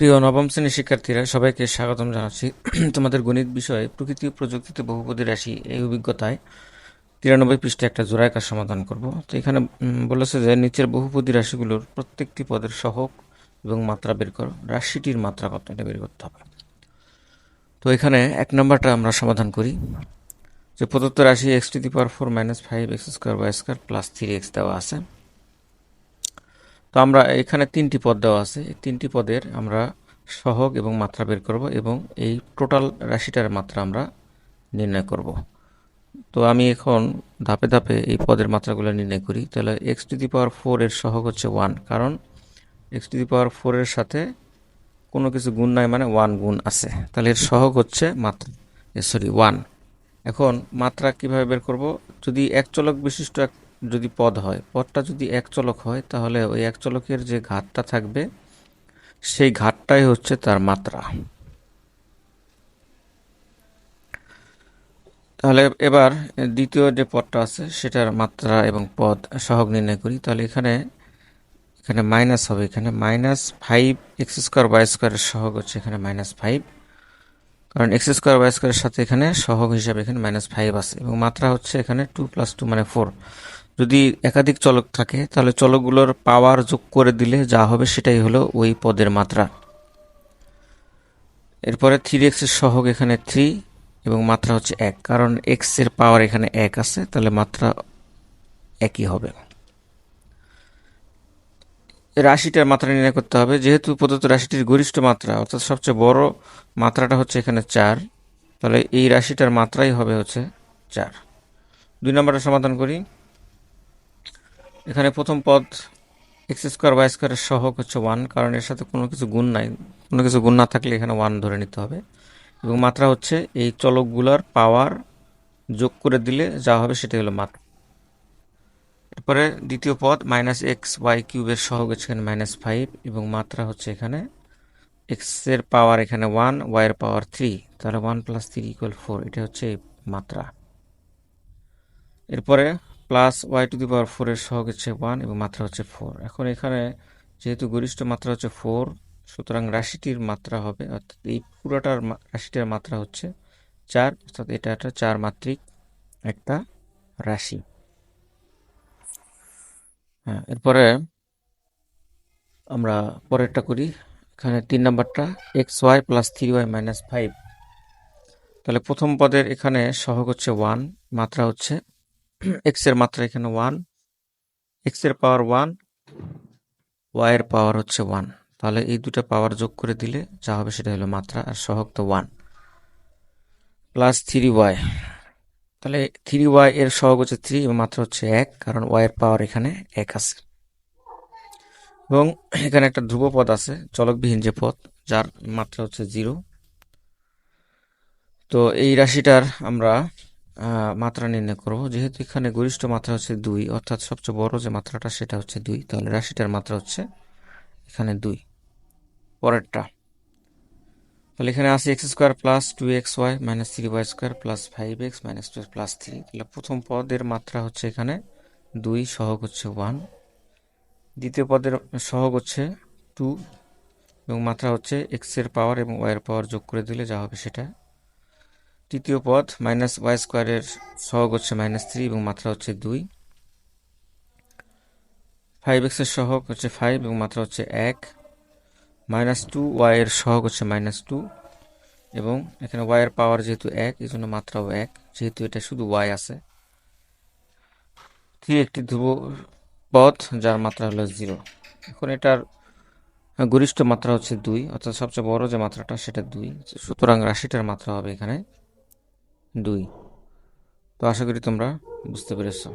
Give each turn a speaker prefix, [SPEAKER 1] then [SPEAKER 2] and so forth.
[SPEAKER 1] প্রিয় নবম শ্রেণির শিক্ষার্থীরা, সবাইকে স্বাগতম জানাচ্ছি। তোমাদের গণিত বিষয়ে প্রকৃতি ও প্রযুক্তিতে বহুপদী রাশি এই অভিজ্ঞতায় তিরানব্বই পৃষ্ঠে একটা জোড়ায় কাজ সমাধান করব। তো এখানে বলেছে যে নিচের বহুপদী রাশিগুলোর প্রত্যেকটি পদের সহক এবং মাত্রা বের করো। রাশিটির মাত্রা কত? এটা বের করতে হবে। তো এখানে এক নম্বরটা আমরা সমাধান করি, যে প্রদত্ত রাশি X to the power four minus five X square Y square plus three X দেওয়া আছে। তো আমরা এখানে তিনটি পদ দেওয়া আছে। এই তিনটি পদের আমরা সহগ এবং মাত্রা বের করব এবং এই টোটাল রাশিটার মাত্রা আমরা নির্ণয় করব। তো আমি এখন ধাপে ধাপে এই পদের মাত্রাগুলো নির্ণয় করি। তাহলে X to the power four এর সহগ হচ্ছে ওয়ান কারণ এক্স টু দি পাওয়ার ফোরের সাথে কোনো কিছু গুণ নাই মানে ওয়ান গুণ আছে। তাহলে এর সহগ হচ্ছে মাত্রা সরি ওয়ান এখন মাত্রা কীভাবে বের করব? যদি এক চলক বিশিষ্ট এক যদি পদ হয়, পদটা যদি এক চলক হয়, তাহলে ওই এক চলকের যে ঘাটটা থাকবে, সেই ঘাটটাই হচ্ছে তার মাত্রা। তাহলে এবার দ্বিতীয় যে পদটা আছে, সেটার মাত্রা এবং পদ সহগ নির্ণয় করি। তাহলে এখানে এখানে মাইনাস হবে। এখানে minus five X square Y স্কোয়ারের সহগ হচ্ছে এখানে মাইনাস ফাইভ কারণ এক্স স্কোয়ার ওয়াই স্কোয়ারের সাথে এখানে সহগ হিসাবে এখানে মাইনাস ফাইভ আছে এবং মাত্রা হচ্ছে এখানে টু প্লাস টু মানে ফোর যদি একাধিক চলক থাকে, তাহলে চলকগুলোর পাওয়ার যোগ করে দিলে যা হবে সেটাই হলো ওই পদের মাত্রা। এরপরে থ্রি এক্সের সহগ এখানে থ্রি এবং মাত্রা হচ্ছে এক। কারণ এক্সের পাওয়ার এখানে এক আছে, তাহলে মাত্রা একই হবে। রাশিটার মাত্রা নির্ণয় করতে হবে। যেহেতু প্রদত্ত রাশিটির গরিষ্ঠ মাত্রা, অর্থাৎ সবচেয়ে বড় মাত্রাটা হচ্ছে এখানে চার, তাহলে এই রাশিটার মাত্রাই হবে হচ্ছে চার। দুই নম্বরটা সমাধান করি। এখানে প্রথম পদ এক্স স্কোয়ার ওয়াই স্কোয়ারের সহগ হচ্ছে ওয়ান কারণ এর সাথে কোনো কিছু গুণ নাই। কোনো কিছু গুণ না থাকলে এখানে ওয়ান ধরে নিতে হবে। এবং মাত্রা হচ্ছে এই চলকগুলোর পাওয়ার যোগ করে দিলে যা হবে সেটাই হলো মাত্রা। এরপরে দ্বিতীয় পদ মাইনাস এক্স ওয়াই কিউবের সহগ হচ্ছে এখানে মাইনাস ফাইভ এবং মাত্রা হচ্ছে এখানে এক্সের পাওয়ার এখানে ওয়ান ওয়াই এর পাওয়ার থ্রি তাহলে one plus three equal four এটা হচ্ছে মাত্রা। এরপরে plus Y to the power ফোরের সহগ হচ্ছে ওয়ান এবং মাত্রা হচ্ছে ফোর। এখন এখানে যেহেতু গরিষ্ঠ মাত্রা হচ্ছে ফোর, সুতরাং রাশিটির মাত্রা হবে, অর্থাৎ এই পুরোটার রাশিটার মাত্রা হচ্ছে চার, অর্থাৎ এটা একটা চার মাত্রিক একটা রাশি। হ্যাঁ এরপরে আমরা পরেরটা করি। এখানে তিন নাম্বারটা, X Y plus three Y minus five. তাহলে প্রথম পদের এখানে সহগ হচ্ছে ওয়ান, মাত্রা হচ্ছে এক্সের মাত্রা এখানে ওয়ান এক্সের পাওয়ার ওয়ান ওয়াই এর পাওয়ার হচ্ছে ওয়ান তাহলে এই দুটো পাওয়ার যোগ করে দিলে যা হবে সেটা হলো মাত্রা আর সহগ ওয়ান প্লাস থ্রি ওয়াই তাহলে থ্রি ওয়াই এর সহগ হচ্ছে থ্রি মাত্রা হচ্ছে এক, কারণ ওয়াই এর পাওয়ার এখানে এক আছে। এবং এখানে একটা ধ্রুব পদ আছে, চলকবিহীন যে পদ, যার মাত্রা হচ্ছে জিরো তো এই রাশিটার আমরা মাত্রা নির্ণয় করব। যেহেতু এখানে গরিষ্ঠ মাত্রা হচ্ছে দুই, অর্থাৎ সবচেয়ে বড় যে মাত্রাটা সেটা হচ্ছে দুই, তাহলে রাশিটার মাত্রা হচ্ছে এখানে দুই। পরেরটা। তাহলে এখানে আছে X square plus two X Y minus three Y square plus five X minus two plus three. তাহলে প্রথম পদের মাত্রা হচ্ছে এখানে দুই, সহগ হচ্ছে ওয়ান। দ্বিতীয় পদের সহগ হচ্ছে টু এবং মাত্রা হচ্ছে এক্সের পাওয়ার এবং ওয়াই এর পাওয়ার যোগ করে দিলে যা হবে সেটা তৃতীয় পদ মাইনাস ওয়াই স্কোয়ারের সহগ হচ্ছে মাইনাস থ্রি এবং মাত্রা হচ্ছে দুই। ফাইভ এক্সের সহগ হচ্ছে ফাইভ এবং মাত্রা হচ্ছে এক। মাইনাস টু ওয়াই এর সহগ হচ্ছে মাইনাস টু এবং এখানে ওয়াই এর পাওয়ার যেহেতু এক এই জন্য মাত্রাও এক, যেহেতু এটা শুধু ওয়াই আছে। থ্রি একটি ধ্রুব পদ, যার মাত্রা হলো জিরো এখন এটার গরিষ্ঠ মাত্রা হচ্ছে দুই, অর্থাৎ সবচেয়ে বড় যে মাত্রাটা, সেটা দুই। সুতরাং রাশিটার মাত্রা হবে এখানে দুই। তো আশা করি তোমরা বুঝতে পেরেছ।